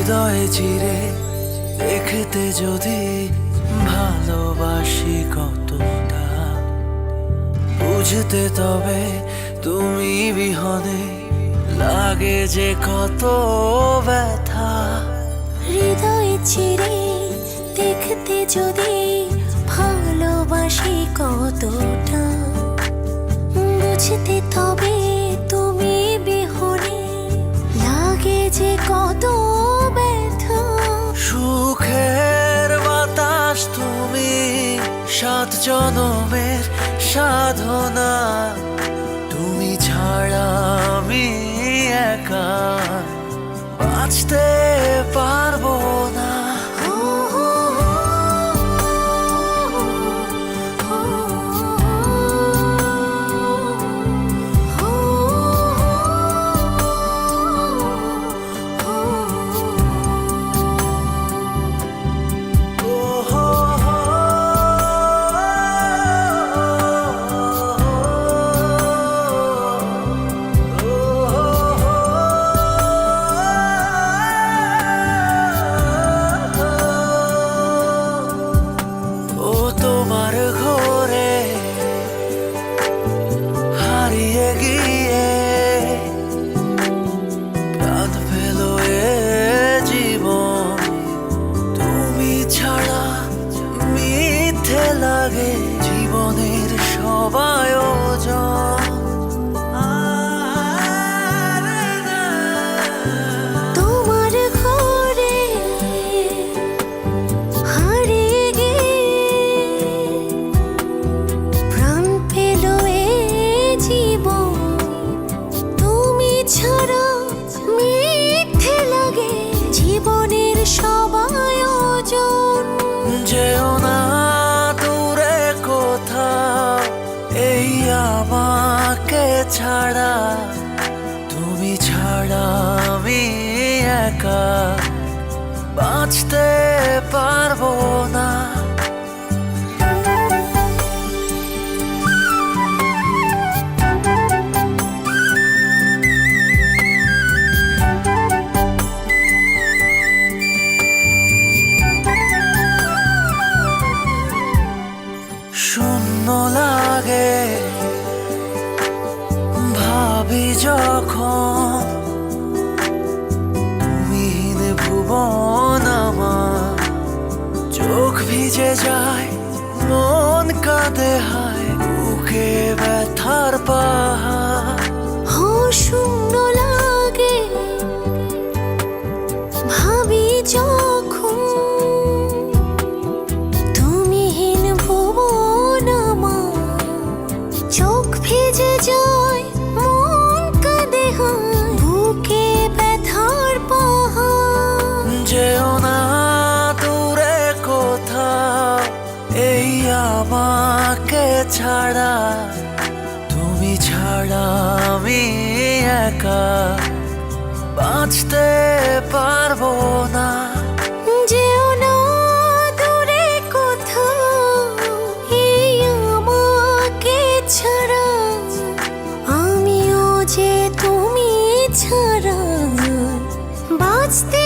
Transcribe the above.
হৃদয়ে চিরে দেখতে যদি ভালোবাসি কতটা, বুঝতে তবে তুমি বিহনে লাগে যে কত ব্যথা। হৃদয়ে চিরে দেখতে যদি ভালোবাসি কতটা, বুঝতে তবে জনমের সাধনা। তুমি ছাড়া আমি একা। বাঁচতে ছাড়া তুমি ছাড়া আমি একা। বাঁচতে পারব না। শূন্য লাগে যখন তুমিহীন ভুবন আমার চোখ ভিজে যায় মন কাঁদে হায় বুকে ব্যথার পাহাড়। যেও না দূরে কোথাও, এই আমাকে ছাড়া, তুমি ছাড়া আমি একা। বাঁচতে পারব না। যেও দূরে ছাড়া, আমিও যে তুমি ছাড়া। বাঁচতে